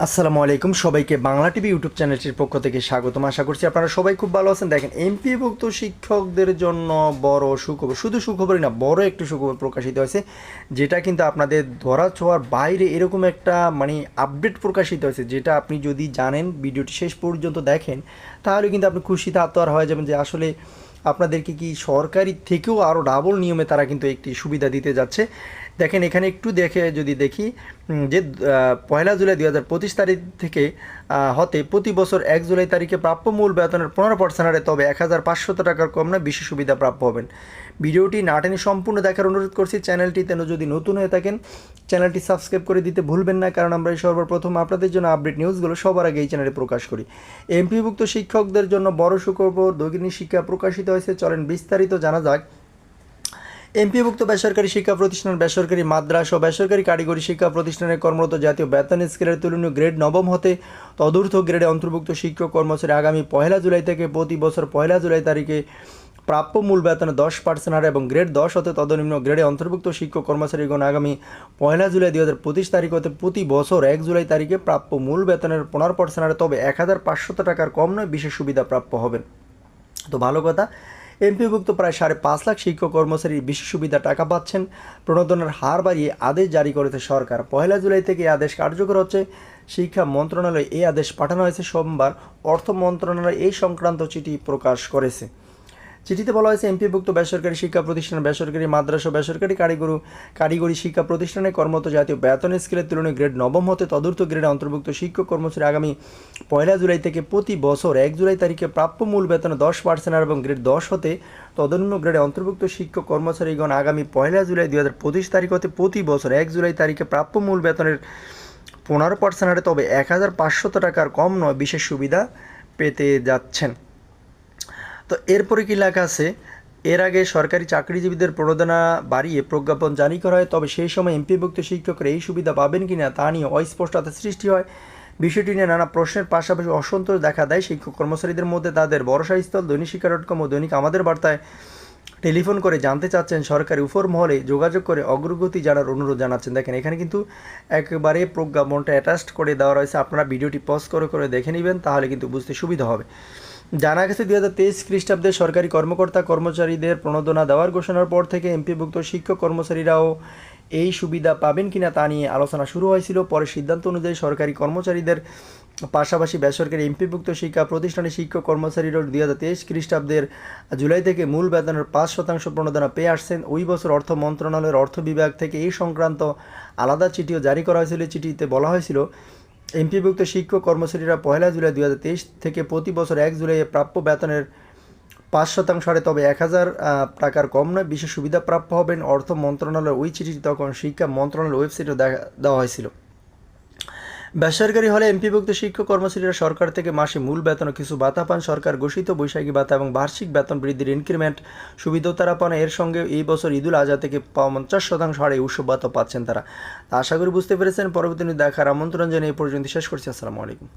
আসসালামু আলাইকুম। সবাইকে বাংলা টিভি ইউটিউব চ্যানেলটির পক্ষ থেকে স্বাগতম। আশা করছি আপনারা সবাই খুব ভালো আছেন। দেখেন, এমপিভুক্ত শিক্ষকদের জন্য বড় সুখবর, শুধু সুখবরই না, বড় একটি সুখবর প্রকাশিত হয়েছে, যেটা কিন্তু আপনাদের ধরা ছোঁয়ার বাইরে এরকম একটা মানে আপডেট প্রকাশিত হয়েছে, যেটা আপনি যদি জানেন, ভিডিওটি শেষ পর্যন্ত দেখেন, তাহলে কিন্তু আপনি খুশিতে আত্মহার হয়ে যাবেন যে আসলে আপনাদেরকে কি সরকারি থেকেও আরও ডাবল নিয়মে তারা কিন্তু একটি সুবিধা দিতে যাচ্ছে। দেখেন, এখানে একটু দেখে যদি দেখি যে পয়লা জুলাই দুই হাজার পঁচিশ তারিখ থেকে হতে প্রতি বছর এক জুলাই তারিখে প্রাপ্য মূল বেতনের পনেরো পার্সেন্ট হারে তবে এক হাজার পাঁচশত টাকার কম না বিশেষ সুবিধা প্রাপ্য হবেন। ভিডিওটি না টেনে সম্পূর্ণ দেখার অনুরোধ করছি, চ্যানেলটিতে যদি নতুন হয়ে থাকেন, চ্যানেলটি সাবস্ক্রাইব করে দিতে ভুলবেন না, কারণ আমরা এই সর্বপ্রথম আপনাদের জন্য আপডেট নিউজগুলো সবার আগে এই চ্যানেলে প্রকাশ করি। এমপিভুক্ত শিক্ষকদের জন্য বড় সুখবর দৈনিক শিক্ষা প্রকাশিত হয়েছে, চলেন বিস্তারিত জানা যাক। এমপিভুক্ত বেসরকারি শিক্ষা প্রতিষ্ঠান, বেসরকারি মাদ্রাস ও বেসরকারি কারিগরি শিক্ষা প্রতিষ্ঠানে কর্মরত জাতীয় বেতন স্কেলের তুলনীয় গ্রেড নবম হতে তদূর্ধ্ব গ্রেডে অন্তর্ভুক্ত শিক্ষক কর্মচারী আগামী পয়লা জুলাই থেকে প্রতি বছর পয়লা জুলাই তারিখে প্রাপ্য মূল বেতনে দশ পার্সেন্ট হারে এবং গ্রেড দশ হতে তদনিম্ন গ্রেডে অন্তর্ভুক্ত শিক্ষক কর্মচারীগণ আগামী পয়লা জুলাই দুই হাজার পঁচিশ তারিখ হতে প্রতি বছর এক জুলাই তারিখে প্রাপ্য মূল বেতনের পনেরো পার্সেন্ট হারে, তবে এক হাজার পাঁচশত টাকার কম নয়, বিশেষ সুবিধা প্রাপ্য হবেন। তো ভালো কথা এমপিভুক্ত প্রায় সাড়ে পাঁচ লাখ শিক্ষক কর্মচারী বিশেষ সুবিধা টাকা পাচ্ছেন। প্রণোদনের হার বাড়িয়ে আদেশ জারি করেছে সরকার। পয়লা জুলাই থেকে এই আদেশ কার্যকর হচ্ছে। শিক্ষা মন্ত্রণালয়ে এই আদেশ পাঠানো হয়েছে। সোমবার অর্থ মন্ত্রণালয় এই সংক্রান্ত চিঠি প্রকাশ করেছে। চিঠিতে বলা হয়েছে, এমপিভুক্ত বেসরকারি শিক্ষা প্রতিষ্ঠান, বেসরকারি মাদ্রাসা, বেসরকারি কারিগরি কারিগরি শিক্ষা প্রতিষ্ঠানে কর্মরত জাতীয় বেতন স্কেলের তুলনায় গ্রেড নবম হতে তদূর্থ গ্রেডে অন্তর্ভুক্ত শিক্ষক কর্মচারী আগামী পয়লা জুলাই থেকে প্রতি বছর এক জুলাই তারিখে প্রাপ্য মূল বেতনে দশ পার্সেন্ট এবং গ্রেড দশ হতে তদন্য গ্রেডে অন্তর্ভুক্ত শিক্ষক কর্মচারীগণ আগামী পয়লা জুলাই দুই হাজার পঁচিশ তারিখ হতে প্রতি বছর এক জুলাই তারিখে প্রাপ্য মূল বেতনের পনেরো পার্সেন্ট হারে তবে এক হাজার পাঁচশত টাকার কম নয়, বিশেষ সুবিধা পেতে যাচ্ছেন। তো এরপরে কি লেখা আছে? এর আগে সরকারি চাকরিজীবীদের প্রণোদনা বাড়িয়ে প্রজ্ঞাপন জারি করা হয়, তবে সেই সময় এমপিভুক্ত শিক্ষকরা এই সুবিধা পাবেন কিনা তা নিয়ে অস্পষ্টতা সৃষ্টি হয়। বিষয়টি নিয়ে নানা প্রশ্নের পাশাপাশি অসন্তোষ দেখা দেয় শিক্ষক কর্মচারীদের মধ্যে। তাদের ভরসাস্থল দৈনিক শিক্ষা ডট কম ও দৈনিক আমাদের বার্তায় টেলিফোন করে জানতে চাচ্ছেন সরকারি উপর মহলে যোগাযোগ করে অগ্রগতি জানার অনুরোধ জানাচ্ছেন। দেখেন, এখানে কিন্তু একবারে প্রজ্ঞাপনটা অ্যাটাচড করে দেওয়া রয়েছে। আপনারা ভিডিওটি পজ করে করে দেখে নেবেন, তাহলে কিন্তু বুঝতে সুবিধা হবে। জানা গেছে দুই হাজার তেইশ খ্রিস্টাব্দে সরকারি কর্মকর্তা কর্মচারীদের প্রণোদনা দেওয়ার ঘোষণার পর থেকে এমপিভুক্ত শিক্ষক কর্মচারীরাও এই সুবিধা পাবেন কিনা তা নিয়ে আলোচনা শুরু হয়েছিল। পরে সিদ্ধান্ত অনুযায়ী সরকারি কর্মচারীদের পাশাপাশি বেসরকারি এমপিভুক্ত শিক্ষা প্রতিষ্ঠানে শিক্ষক কর্মচারীরাও দুই হাজার তেইশ খ্রিস্টাব্দের জুলাই থেকে মূল বেতনের পাঁচ শতাংশ প্রণোদনা পেয়ে আসছেন। ওই বছর অর্থ মন্ত্রণালয়ের অর্থ বিভাগ থেকে এই সংক্রান্ত আলাদা চিঠিও জারি করা হয়েছিল। চিঠিতে বলা হয়েছিল এমপিভুক্ত শিক্ষক কর্মচারীরা পয়লা জুলাই দু হাজার তেইশ থেকে প্রতি বছর এক জুলাইয়ে প্রাপ্য বেতনের পাঁচ শতাংশ হারে, তবে এক হাজার টাকার কম নয়। বিশেষ সুবিধা প্রাপ্য হবেন অর্থ মন্ত্রণালয়ের ওই চিঠিটি তখন শিক্ষা মন্ত্রণালয়ের ওয়েবসাইটে দেখা, দেওয়া হয়েছিল। বেসরকারি হলে এমপিভুক্ত শিক্ষক কর্মচারীরা সরকার থেকে মাসে মূল বেতন কিছু ভাতা পান। সরকার ঘোষিত বৈশাখী ভাতা এবং বার্ষিক বেতন বৃদ্ধির ইনক্রিমেন্ট সুবিধাও তারা পান এর সঙ্গে এই বছর ঈদুল আজহা থেকে পঞ্চাশ শতাংশ হারে উৎসব ভাতা পাচ্ছেন তারা। আশা করি বুঝতে পেরেছেন। পরবর্তী দেখার আমন্ত্রণ জানিয়ে এই পর্যন্ত শেষ করছি। আসসালামু আলাইকুম।